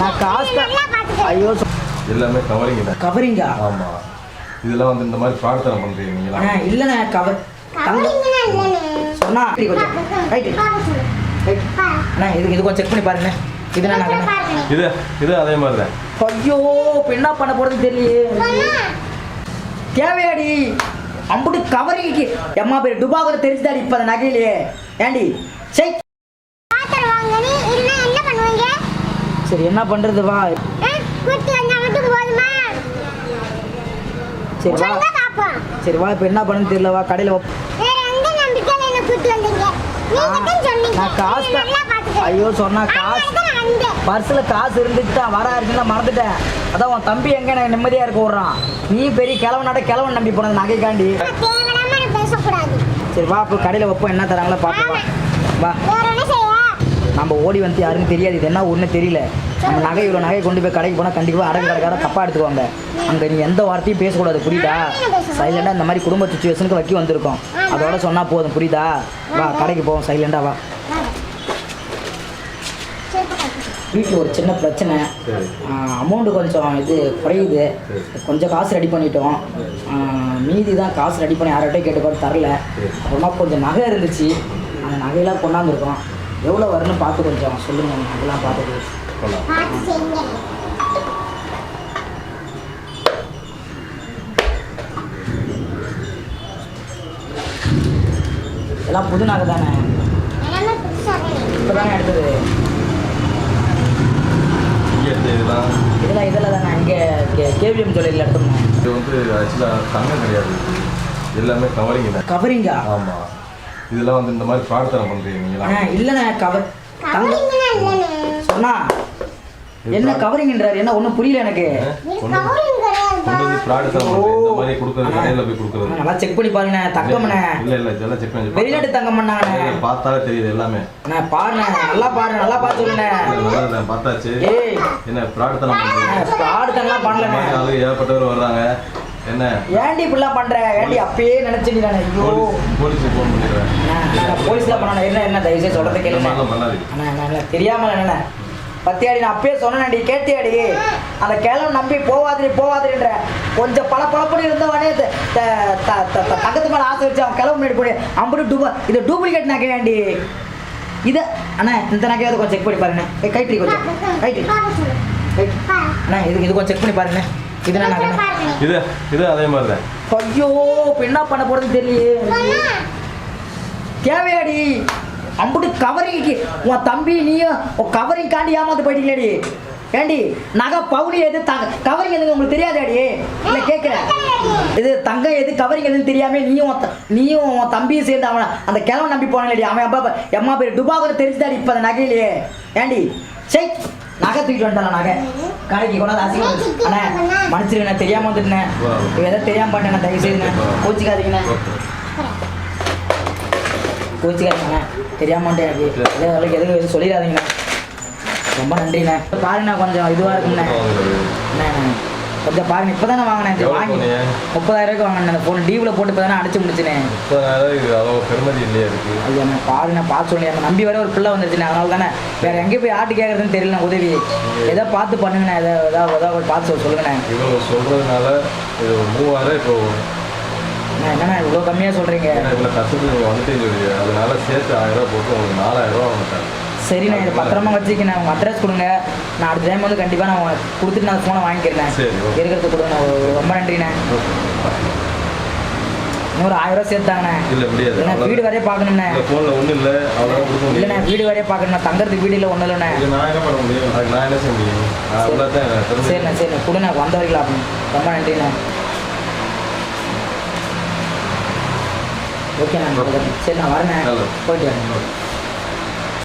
நான் காசு. ஐயோ எல்லாமே கவரிங் கவரிங்கா ஆமா. இதெல்லாம் வந்து இந்த மாதிரி பிரார்த்தனை பண்றீங்க நீங்களா? அண்ணா இல்லைண்ணே கவர். சொன்னா கொஞ்சம். ரைட் பாரு. அண்ணா இது இது கொஞ்சம் செக் பண்ணி பாருங்க. இது என்ன. இது இது அதே மாதிரி தான். ஐயோ இப்ப என்ன பண்ண போறது தெரியலையே. தேவையாடி. அம்புட்டு கவரிங்க்கு எம்மா பேர் டுபாகூர் தெரிஞ்சுதாடி இப்ப அந்த நகையிலேயே ஏண்டி? சரி பாத்திரம் வாங்கணும். இல்லைன்னா என்ன பண்ணுவீங்க? சரி என்ன பண்றது வா? சரி வா. சரி வா இப்ப என்ன பண்ணுன்னு தெரியல வா கடையில. நான் காசு. ஐயோ சொன்னா காசு நான். பர்ஸ்ல காசு இருந்துச்சு தான் வர இருக்குன்னு மறந்துட்டேன் அதான் உன் தம்பி எங்க எனக்கு நிம்மதியா இருக்க விடுறான் நீ பெரிய கிழவனாட்ட கிழவன் நம்பி போனது நகைக்காண்டி நான். சரி வா இப்போ கடையில் வைப்போம் என்ன தராங்களோ பார்ப்போம் வா வா வேற என்ன செய்ய? நம்ம ஓடி வந்து யாருன்னு தெரியாது. இது என்ன ஒன்றும் தெரியல. நம்ம நகை இவ்வளோ நகை கொண்டு போய் கடைக்கு போனால் கண்டிப்பாக அடகு கடைக்கார தப்பாக எடுத்துக்குவாங்க. அங்கே நீ எந்த வார்த்தையும் பேசக்கூடாது புரியுதா? சைலண்டாக இந்த மாதிரி குடும்ப சுச்சுவேஷனுக்கு வைக்க வந்திருக்கோம். அதோட சொன்னால் போதும் புரியுதா? வா கடைக்கு போவோம் சைலண்டாக வா. வீட்டில் ஒரு சின்ன பிரச்சனை. அமௌண்ட்டு கொஞ்சம் இது குறையுது. கொஞ்சம் காசு ரெடி பண்ணிட்டோம். மீதி தான் காசு ரெடி பண்ணி யார்கிட்டயும் கேட்டு பார்த்து தரல அப்புறமா கொஞ்சம் நகை இருந்துச்சு. அந்த நகையெல்லாம் கொண்டாந்துருக்கோம். எவ்வளோ வரும்னு பார்த்து கொஞ்சம் சொல்லுங்கள் போலாம் பார்த்து. எல்லாம் புது நகை தானே. இப்போ தானே? எடுத்தது? இதெல்லாம் இதெல்லாம் இதெல்லாம் தானே? இங்கே கே கேவிஎம் தொழிலில் எடுத்தோம்னா இது வந்து ஆக்சுவலாக தங்கம் கிடையாது. எல்லாமே கவரிங் தான். கவரிங்கா? ஆமா. இதெல்லாம் வந்து இந்த மாதிரி பிரார்த்தனை அண்ணா இல்லைண்ணே கவர். சொன்னா என்ன கவரிங்கன்றாரு? என்ன ஒன்றும் புரியல எனக்கு. கொண்டு வந்து- பிரார்த்தனை இந்த மாதிரி கொடுக்கறது கடையில் போய் கொடுக்கறது. நல்லா செக் பண்ணி பாருங்கண்ணே தங்கம்ண்ணே. இல்ல இல்ல இதெல்லாம் செக் பண்ணி வெளிநாட்டு தங்கம் பண்ணாங்கண்ணே. பார்த்தாலே தெரியுது எல்லாமே. அண்ணா பாருண்ணே நல்லா பாரு நல்லா பார்த்து சொல்லுண்ணே பார்த்தாச்சு. ஏய். என்ன பிரார்த்தனை தங்கலாம் இந்த பண்ணலண்ணே. ஏகப்பட்டவர் வர்றாங்க. என்ன? ஏன்டி இப்படிலாம் பண்ற? ஏன்டி அப்பயே நினைச்சேன் நான் ஐயோ. போலீஸ் ஃபோன் பண்ணிடுறேன். அண்ணா, நான் போலீஸ்ல பண்ண என்ன என்ன தயவு செய்து சொல்றதை கேளுங்க. அண்ணா நான் என்ன தெரியாம என்ன? பத்தியாடி நான் அப்பயே சொன்னேன்டி கேட்டியாடி? அந்த கிழவன் நம்பி போவாதிரி போவாதிரின்ற கொஞ்சம் பல பழப்படி இருந்தவனே தங்கத்து மேல ஆசை வச்சு அவன் கிளம்ப முன்னாடி போய் அம்பது டூபா இது டூப்ளிகேட் நகையாண்டி இது அண்ணா இந்த நகையாவது கொஞ்சம் செக் பண்ணி பாருங்க ஏய், கைட்ரி கொஞ்சம். பாரு. அண்ணா இது இது கொஞ்சம் செக் பண்ணி பாருங்க இது என்ன. இது இது அதே மாதிரி தான் ஐயோ இப்ப என்ன பண்ண போறது தெரியலையே. தேவையாடி அம்புட்டு கவரிங்க்கு உன் தம்பி நீயும் உன் கவரிங் காண்டி ஏமாந்து போயிட்டீங்களேடி. ஏண்டி நகை பவுனி எது தங்க கவரிங் எதுன்னு உங்களுக்கு தெரியாதாடி? இல்லை கேட்குறேன் இது தங்கம் எது கவரிங் எதுன்னு தெரியாம நீயும் நீயும் உன் தம்பியும் சேர்ந்து அவனை அந்த கிழவன் நம்பி போனாடி அவன் அப்பா எம்மா பேர் டுபாகூர் தெரிஞ்சுதாடி இப்போ அந்த நகையிலேயே. ஏண்டி சரி நகை தூக்கிட்டு வந்துட்டான் நகை? கடைக்கு கொண்டாந்து அசிங்கம் அண்ணே மன்னிச்சிருங்கண்ணே தெரியாம வந்துட்டேன். எதாவது தெரியாம பண்ணேன் தயவு செய்துண்ணே கோச்சிக்காதீங்கண்ணே கோச்சிக்காதீங்கண்ணே தெரியாம வந்துட்டேன் எனக்கு. அவளுக்கு எதுவும் எதுவும் சொல்லிடாதீங்கண்ணே ரொம்ப நன்றிண்ணே. பாருங்கண்ணா கொஞ்சம் இதுவாக இருக்குண்ணே அண்ணே. கொஞ்சம் பாருங்க இப்போ தானே வாங்கினேன். வாங்கி? முப்பதாயிரம் ரூபாய்க்கு வாங்கினேன். அந்த ஃபோன் போட்டு இப்போ தானே அடிச்சு முடிச்சினேன். முப்பதாயிரம் பெருமதி இல்லையா இருக்கு ஐயா நான் பாரு நான் பார்த்து சொல்லி என்னை நம்பி வர ஒரு பிள்ளை வந்துருச்சுண்ணே அதனால தானே வேற எங்கே போய் ஆட்டு கேட்கறதுன்னு தெரியல உதவி. ஏதோ பார்த்து பண்ணுங்கண்ணே ஏதோ ஏதாவது ஏதாவது பார்த்து சொல்ல சொல்லுங்கண்ணே. இவ்வளோ சொல்றதுனால இது மூவாயிரம் இப்போ என்னண்ணா இவ்வளோ கம்மியாக சொல்கிறீங்க இவ்வளோ கஷ்டத்துக்கு வந்துட்டேன்னு சொல்லி அதனால சேர்த்து ஆயிரம் ரூபாய் போட்டு உங்களுக்கு நாலாயிரம் ரூபா வந்துட்டேன் சரிண்ணே இது பத்திரமா வச்சுக்கண்ணே உங்கள் அட்ரஸ் கொடுங்க. நான் அடுத்த டைம் வந்து கண்டிப்பாக நான் கொடுத்துட்டு நான் ஃபோனை வாங்கிக்கிறேன். சரி, ஓகே. இருக்கிறது கொடுங்க. ரொம்ப நன்றிண்ணே. இன்னொரு ஆயிரம் ரூபா சேர்த்தாங்கண்ணே. இல்லை முடியாது. இல்லைண்ணே வீடு. வரைய பார்க்கணுண்ணே இந்த ஃபோனில் ஒன்றும் இல்லை. கொடுக்க இல்லைண்ணே வீடு வரைய பார்க்கணும் தங்கறதுக்கு வீடு இல்லை ஒன்றும் இல்லைண்ணே. இது நான் என்ன பண்ண முடியும்? அதுக்கு நான் என்ன செய்ய முடியும்? நான் அவ்வளோ தான் தெரிஞ்சு சரிண்ணே சரிண்ணே. கொடுண்ணே வந்த வரைக்கும் அப்படின்னு ரொம்ப நன்றிண்ணே. ஓகேண்ணா சரி நான் நல்லது. போயிட்டு வரேன்.